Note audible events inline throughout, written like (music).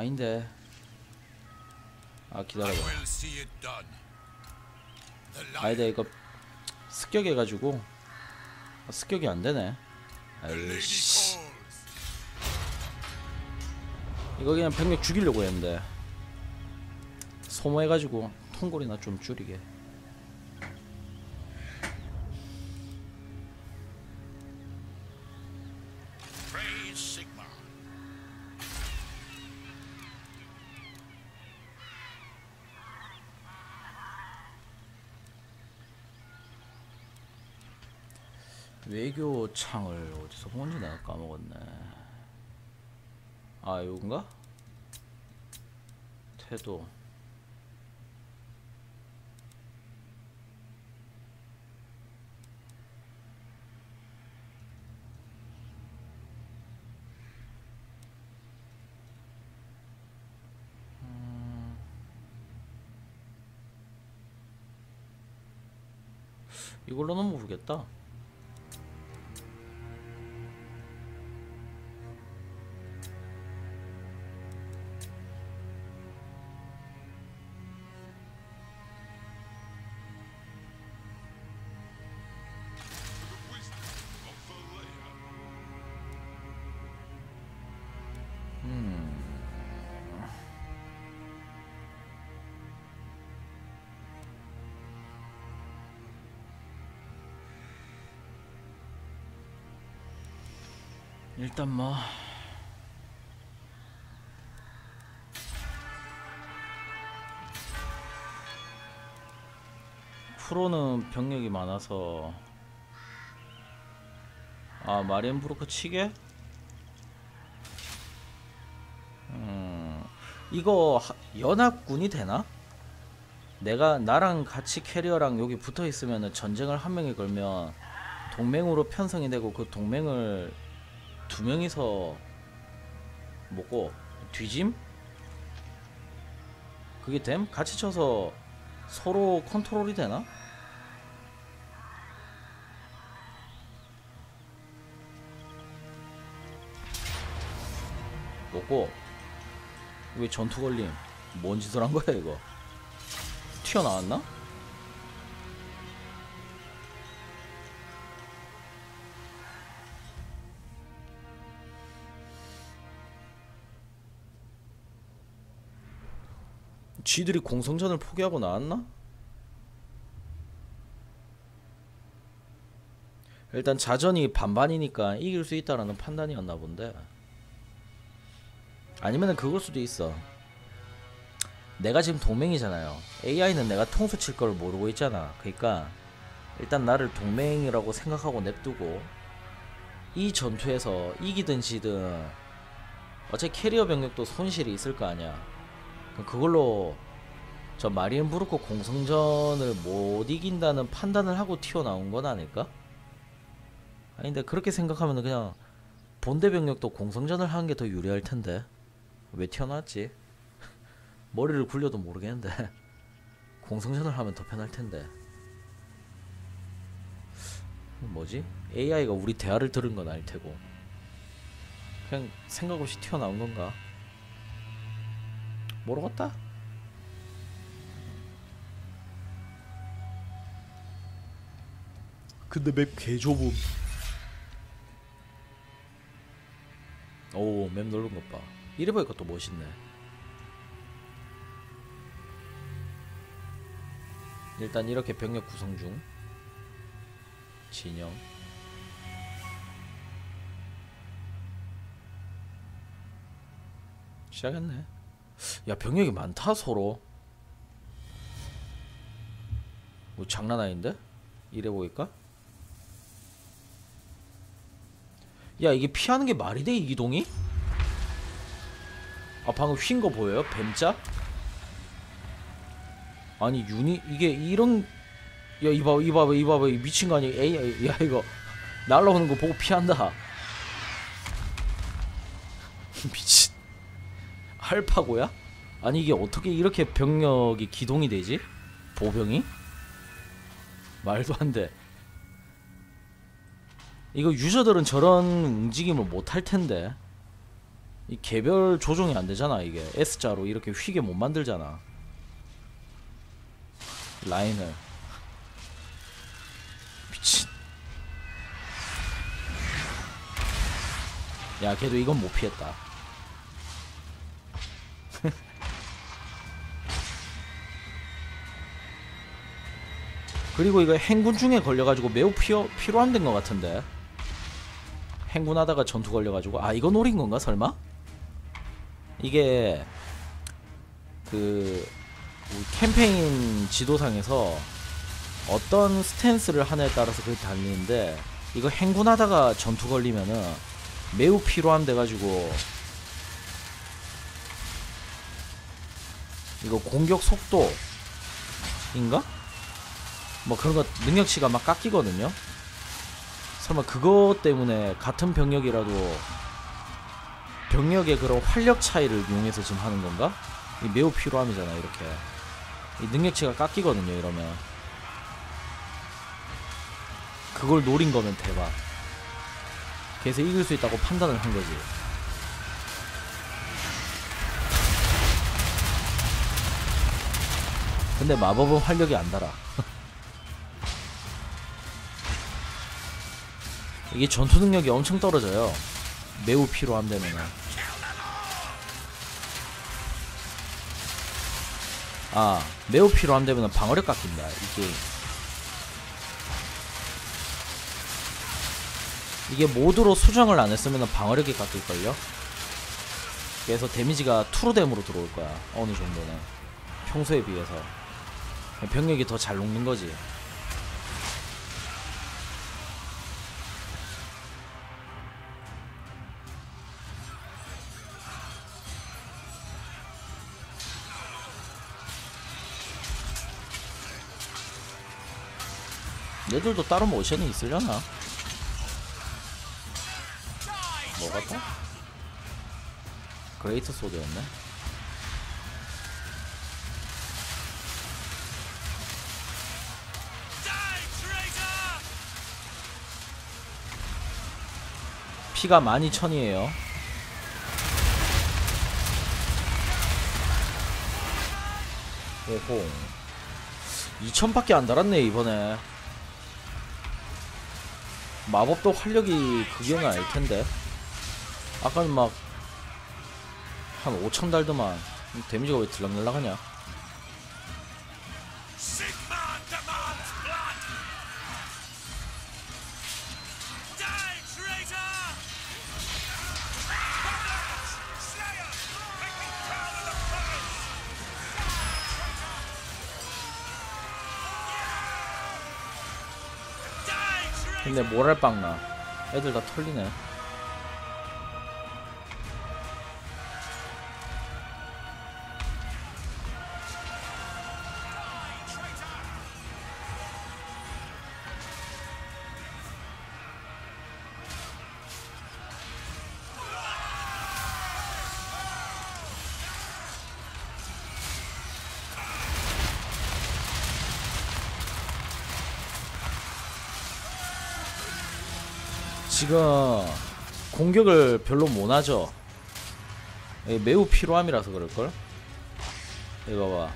아닌데. 아 기다려봐. 아니다 이거 습격해가지고. 아, 습격이 안되네. 아이씨. 이거 그냥 병력 죽이려고 했는데. 소모해가지고 통골이나 좀 줄이게 외교 창을 어디서 본지 내가 까먹었네 아 이건가? 태도 음. 이걸로는 모르겠다 일단 뭐 프로는 병력이 많아서 아 마리엔브루크 치게? 음 이거 하- 연합군이 되나? 내가 나랑 같이 캐리어랑 여기 붙어 있으면은 전쟁을 한 명이 걸면 동맹으로 편성이 되고 그 동맹을 두 명이서 먹고 뒤짐? 그게 됨? 같이 쳐서 서로 컨트롤이 되나? 먹고 왜 전투 걸림? 뭔 짓을 한 거야 이거? 튀어나왔나? 쥐들이 공성전을 포기하고 나왔나? 일단 자전이 반반이니까 이길 수 있다라는 판단이었나 본데. 아니면은 그걸 수도 있어. 내가 지금 동맹이잖아요. AI는 내가 통수 칠 걸 모르고 있잖아. 그러니까 일단 나를 동맹이라고 생각하고 냅두고 이 전투에서 이기든 지든 어차피 캐리어 병력도 손실이 있을 거 아니야 그걸로 저 마리엔부르크 공성전을 못 이긴다는 판단을 하고 튀어나온 건 아닐까? 아닌데 그렇게 생각하면 그냥 본대 병력도 공성전을 하는 게 더 유리할 텐데 왜 튀어나왔지? (laughs) 머리를 굴려도 모르겠는데 (laughs) 공성전을 하면 더 편할 텐데 뭐지? AI가 우리 대화를 들은 건 아닐 테고 그냥 생각 없이 튀어나온 건가? 모르겠다. 근데 맵 개좁음. 오, 맵 넓은 것 봐. 이래 보니까 또 멋있네. 일단 이렇게 병력 구성 중. 진영. 시작했네. 야 병력이 많다 서로 뭐 장난 아닌데? 이래 보니까 야 이게 피하는 게 말이 돼 이기동이? 아 방금 휜 거 보여요? 뱀자? 아니 유니 이게 이런 야 이봐 이봐봐 이봐봐 이 미친 거 아니야 에이 야 이거 날라오는 거 보고 피한다 (laughs) 미친 알파고야? 아니 이게 어떻게 이렇게 병력이 기동이 되지? 보병이? 말도 안 돼. 이거 유저들은 저런 움직임을 못 할 텐데. 이 개별 조정이 안 되잖아 이게 S자로 이렇게 휘게 못 만들잖아 라인을 미친 야 걔도 이건 못 피했다 그리고 이거 행군 중에 걸려가지고 매우 피어, 필요한 데인 것 같은데 행군하다가 전투 걸려가지고 아 이거 노린 건가 설마? 이게 그 캠페인 지도상에서 어떤 스탠스를 하냐에 따라서 그게 달리는데 이거 행군하다가 전투 걸리면은 매우 필요한 데 가지고 이거 공격 속도 인가? 뭐 그런 거 능력치가 막 깎이거든요. 설마 그것 때문에 같은 병력이라도 병력의 그런 활력 차이를 이용해서 지금 하는 건가? 이 매우 필요함이잖아 이렇게. 이 능력치가 깎이거든요 이러면. 그걸 노린 거면 대박. 그래서 이길 수 있다고 판단을 한 거지. 근데 마법은 활력이 안 달아 (laughs) 이게 전투 능력이 엄청 떨어져요. 매우 필요함 되면은 아 매우 필요함 되면은 방어력 깎인다 이 게임. 이게 모드로 수정을 안 했으면 방어력이 깎일걸요? 그래서 데미지가 투르뎀으로 들어올 거야 어느 정도는. 평소에 비해서. 병력이 더 잘 녹는 거지 얘들도 따로 모션이 있으려나? 뭐 같다? 그레이트 소드였네. 피가 12,000이에요. 오호. 2,000밖에 안 달았네, 이번에. 마법도 활력이 그게는 아닐 텐데. 아까는 막, 한 5천 달더만. 데미지가 왜 들락날락 하냐? 근데 모랄빵 나. 애들 다 털리네. 지금 공격을 별로 못 하죠. 이게 매우 필요함이라서 그럴걸? 이거 봐.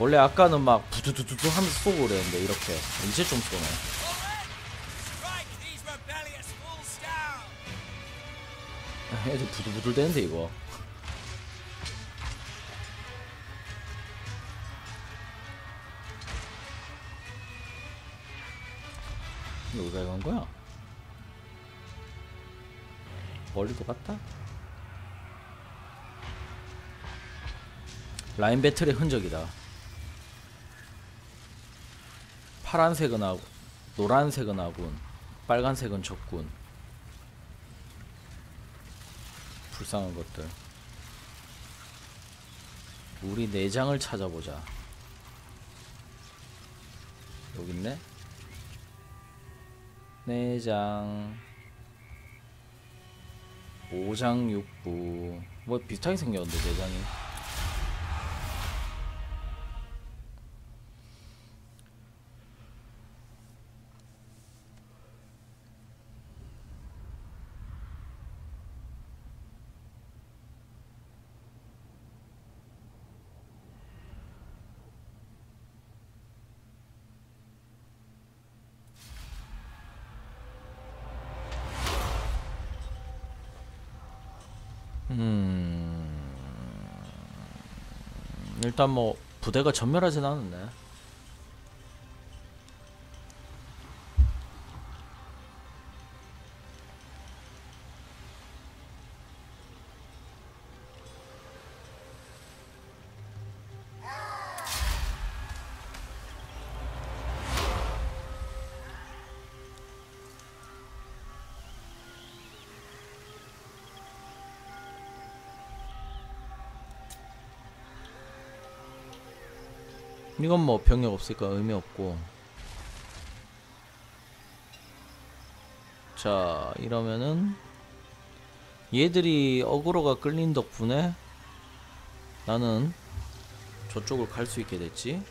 원래 아까는 막 부두두두두 하면서 쏘고 그랬는데 이렇게 이제 좀 쏘네. (laughs) 애들 부들부들 되는데 이거. 어디가 간 거야? 멀리도 갔다? 라인 배틀의 흔적이다. 파란색은 하고 노란색은 아군, 빨간색은 적군. 불쌍한 것들. 우리 내장을 찾아보자. 여기 있네. 내장. 오장육부. 뭐 비슷하게 생겼는데 내장이. 음. 일단 뭐 부대가 전멸하진 않았네. 이건 뭐 병력 없으니까 의미 없고. 자, 이러면은 얘들이 어그로가 끌린 덕분에 나는 저쪽을 갈 수 있게 됐지.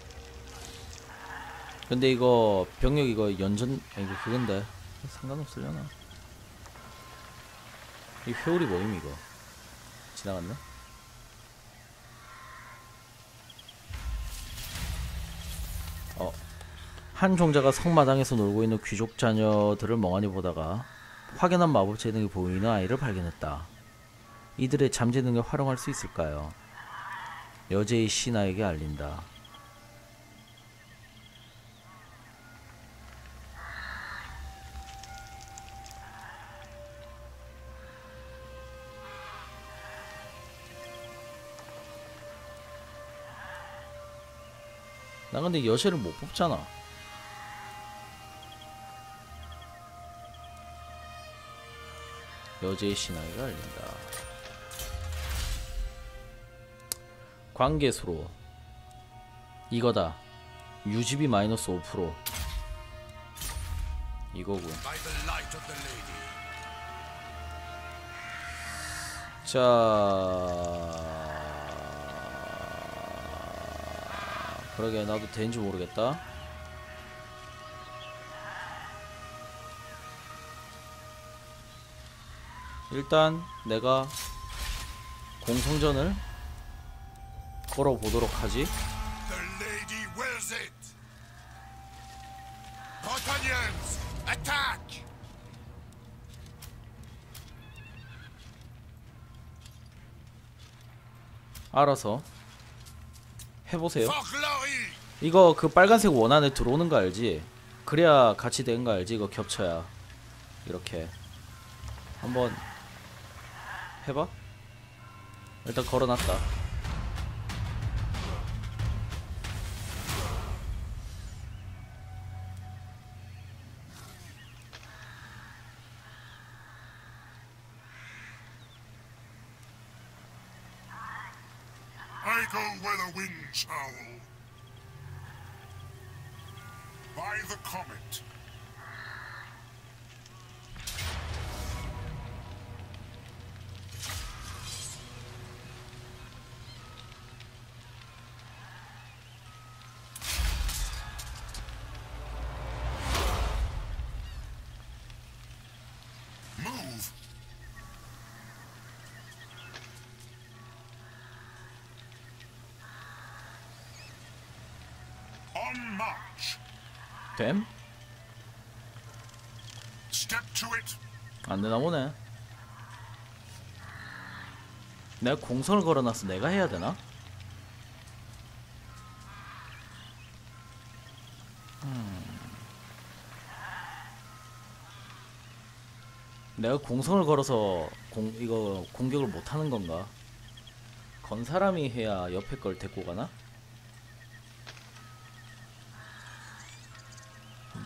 근데 이거 병력 이거 연전 아 이거 그건데 상관없으려나? 이 회오리 뭐임 이거? 지나갔네? 어. 한 종자가 성마당에서 놀고 있는 귀족 자녀들을 멍하니 보다가 확연한 마법 재능이 보이는 아이를 발견했다. 이들의 잠 재능을 활용할 수 있을까요? 여제의 신하에게 알린다. 나 근데 여제를 못 뽑잖아. 여제의 신하에게 알린다. 관계수로 이거다. 유지비 마이너스 5% 이거군. 자 그러게 나도 되는지 모르겠다. 일단 내가 공성전을 걸어보도록 하지! 알아서 해보세요! 이거 그 빨간색 원 안에 들어오는 거 알지? 그래야 같이 되는 거 알지? 이거 겹쳐야 이렇게 한번 해봐 일단 걸어놨다 I go where the winds howl. By the comet. 됨? Step to it! 안되나 보네 내가 공선을 걸어놨어 내가 해야 되나? 음. 내가 공성을 걸어서 공 이거 공격을 못 하는 건가? 건 사람이 해야 옆에 걸 데리고 가나?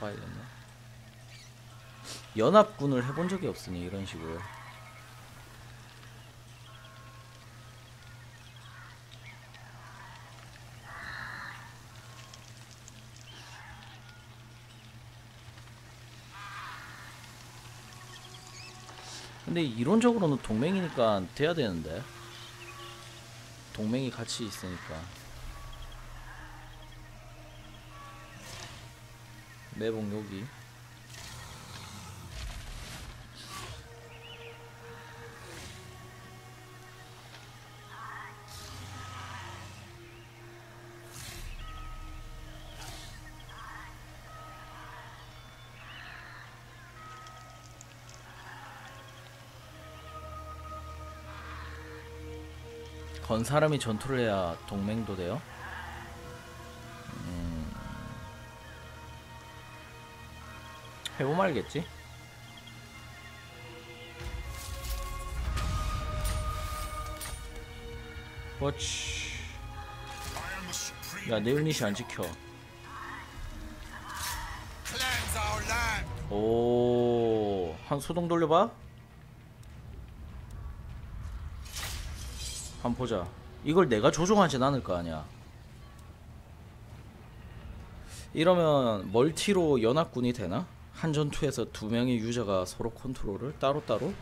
한번 봐야겠네. 연합군을 해본 적이 없으니 이런 식으로. 근데 이론적으로는 동맹이니까 돼야 되는데 동맹이 같이 있으니까 매봉 여기 건 사람이 전투를 해야 동맹도 돼요? 해보면 알겠지? 워치 I am the supreme. 야내 유닛이 안 지켜 Cleanse our land. 오, 한 소동 돌려봐. 한번 보자. 이걸 내가 조종하진 않을 거 아니야. 이러면 멀티로 연합군이 되나? 한 전투에서 두 명의 유저가 서로 컨트롤을 따로따로?